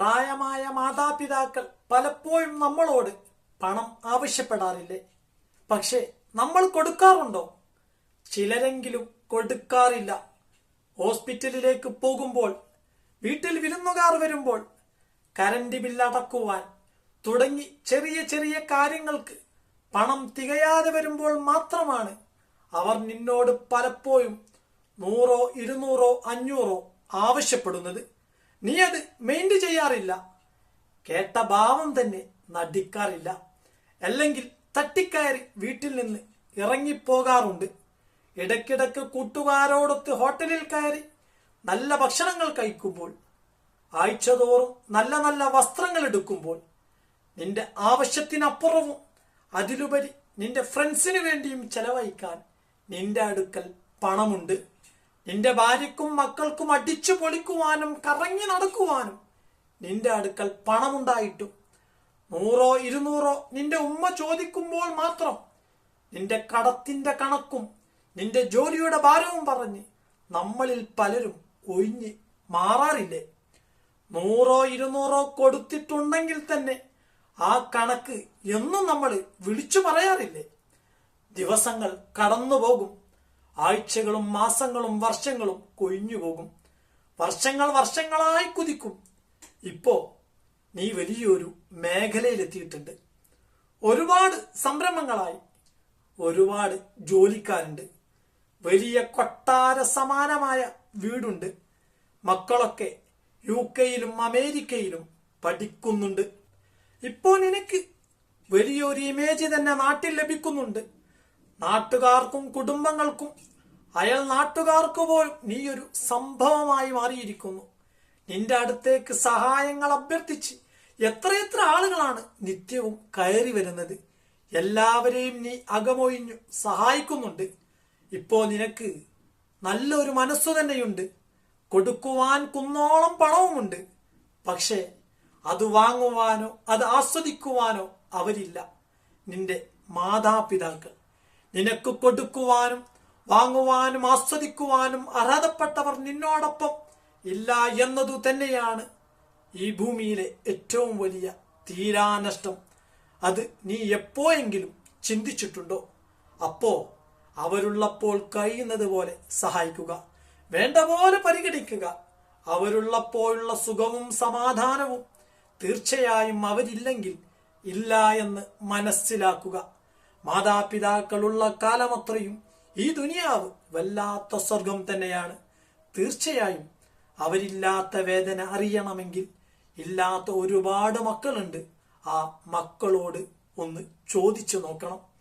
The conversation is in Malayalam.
പ്രായമായ മാതാപിതാക്കൾ പലപ്പോഴും നമ്മളോട് പണം ആവശ്യപ്പെടാറില്ലേ? പക്ഷേ നമ്മൾ കൊടുക്കാറുണ്ടോ? ചിലരെങ്കിലും കൊടുക്കാറില്ല. ഹോസ്പിറ്റലിലേക്ക് പോകുമ്പോൾ വീട്ടിൽ വിരുന്നുകാർ വരുമ്പോൾ കരണ്ട് ബില്ല് അടക്കുവാൻ തുടങ്ങി ചെറിയ ചെറിയ കാര്യങ്ങൾക്ക് പണം തികയാതെ വരുമ്പോൾ മാത്രമാണ് അവർ നിന്നോട് പലപ്പോഴും നൂറോ ഇരുന്നൂറോ അഞ്ഞൂറോ ആവശ്യപ്പെടുന്നത്. നീ അത് മെയിന്റ് ചെയ്യാറില്ല. കേട്ട ഭാവം തന്നെ നടിക്കാറില്ല. അല്ലെങ്കിൽ തട്ടിക്കയറി വീട്ടിൽ നിന്ന് ഇറങ്ങിപ്പോകാറുണ്ട്. ഇടയ്ക്കിടയ്ക്ക് കൂട്ടുകാരോടൊത്ത് ഹോട്ടലിൽ കയറി നല്ല ഭക്ഷണങ്ങൾ കഴിക്കുമ്പോൾ ആഴ്ചതോറും നല്ല നല്ല വസ്ത്രങ്ങൾ എടുക്കുമ്പോൾ നിന്റെ ആവശ്യത്തിനപ്പുറവും അതിലുപരി നിന്റെ ഫ്രണ്ട്സിന് വേണ്ടിയും ചെലവഴിക്കാൻ നിന്റെ അടുക്കൽ പണമുണ്ട്. നിന്റെ ഭാര്യക്കും മക്കൾക്കും അടിച്ചു പൊളിക്കുവാനും കറങ്ങി നടക്കുവാനും നിന്റെ അടുക്കൽ പണമുണ്ടായിട്ടും. നൂറോ ഇരുന്നൂറോ നിന്റെ ഉമ്മ ചോദിക്കുമ്പോൾ മാത്രം നിന്റെ കടത്തിന്റെ കണക്കും നിന്റെ ജോലിയുടെ ഭാരവും പറഞ്ഞ് നമ്മളിൽ പലരും ഒഴിഞ്ഞ് മാറാറില്ലേ? നൂറോ ഇരുന്നൂറോ കൊടുത്തിട്ടുണ്ടെങ്കിൽ തന്നെ ആ കണക്ക് എന്നും നമ്മൾ വിളിച്ചു പറയാറില്ലേ? ദിവസങ്ങൾ കടന്നുപോകും. ആഴ്ചകളും മാസങ്ങളും വർഷങ്ങളും കൊഴിഞ്ഞു പോകും. വർഷങ്ങൾ വർഷങ്ങളായി കുതിക്കും. ഇപ്പോ നീ വലിയൊരു മേഖലയിലെത്തിയിട്ടുണ്ട്. ഒരുപാട് സംരംഭങ്ങളായി. ഒരുപാട് ജോലിക്കാരുണ്ട്. വലിയ കൊട്ടാര സമാനമായ വീടുണ്ട്. മക്കളൊക്കെ യു കെയിലും അമേരിക്കയിലും പഠിക്കുന്നുണ്ട്. ഇപ്പോൾ നിനക്ക് വലിയൊരു ഇമേജ് തന്നെ നാട്ടിൽ ലഭിക്കുന്നുണ്ട്. നാട്ടുകാർക്കും കുടുംബങ്ങൾക്കും അയൽ നാട്ടുകാർക്ക് പോലും നീ ഒരു സംഭവമായി മാറിയിരിക്കുന്നു. നിന്റെ അടുത്തേക്ക് സഹായങ്ങൾ അഭ്യർത്ഥിച്ച് എത്രയെത്ര ആളുകളാണ് നിത്യവും കയറി വരുന്നത്. എല്ലാവരെയും നീ അകമൊഴിഞ്ഞു സഹായിക്കുന്നുണ്ട്. ഇപ്പോ നിനക്ക് നല്ലൊരു മനസ്സു തന്നെയുണ്ട്. കൊടുക്കുവാൻ കുന്നോളം പണവുമുണ്ട്. പക്ഷേ അത് വാങ്ങുവാനോ അത് ആസ്വദിക്കുവാനോ അവരില്ല. നിന്റെ മാതാപിതാക്കൾ. നിനക്ക് കൊടുക്കുവാനും വാങ്ങുവാനും ആസ്വദിക്കുവാനും അർഹതപ്പെട്ടവർ നിന്നോടൊപ്പം ഇല്ല എന്നതു തന്നെയാണ് ഈ ഭൂമിയിലെ ഏറ്റവും വലിയ തീരാനഷ്ടം. അത് നീ എപ്പോഴെങ്കിലും ചിന്തിച്ചിട്ടുണ്ടോ? അപ്പോ അവരുള്ളപ്പോൾ കഴിയുന്നത് പോലെ സഹായിക്കുക വേണ്ട പോലെ പരിഗണിക്കുക. അവരുള്ളപ്പോഴുള്ള സുഖവും സമാധാനവും തീർച്ചയായും അവരില്ലെങ്കിൽ ഇല്ല എന്ന് മനസ്സിലാക്കുക. മാതാപിതാക്കളുള്ള കാലമത്രയും ഈ ദുനിയാവ് വല്ലാത്ത സ്വർഗം തന്നെയാണ്. തീർച്ചയായും അവരില്ലാത്ത വേദന അറിയണമെങ്കിൽ ഇല്ലാത്ത ഒരുപാട് മക്കളുണ്ട്. ആ മക്കളോട് ഒന്ന് ചോദിച്ചു നോക്കണം.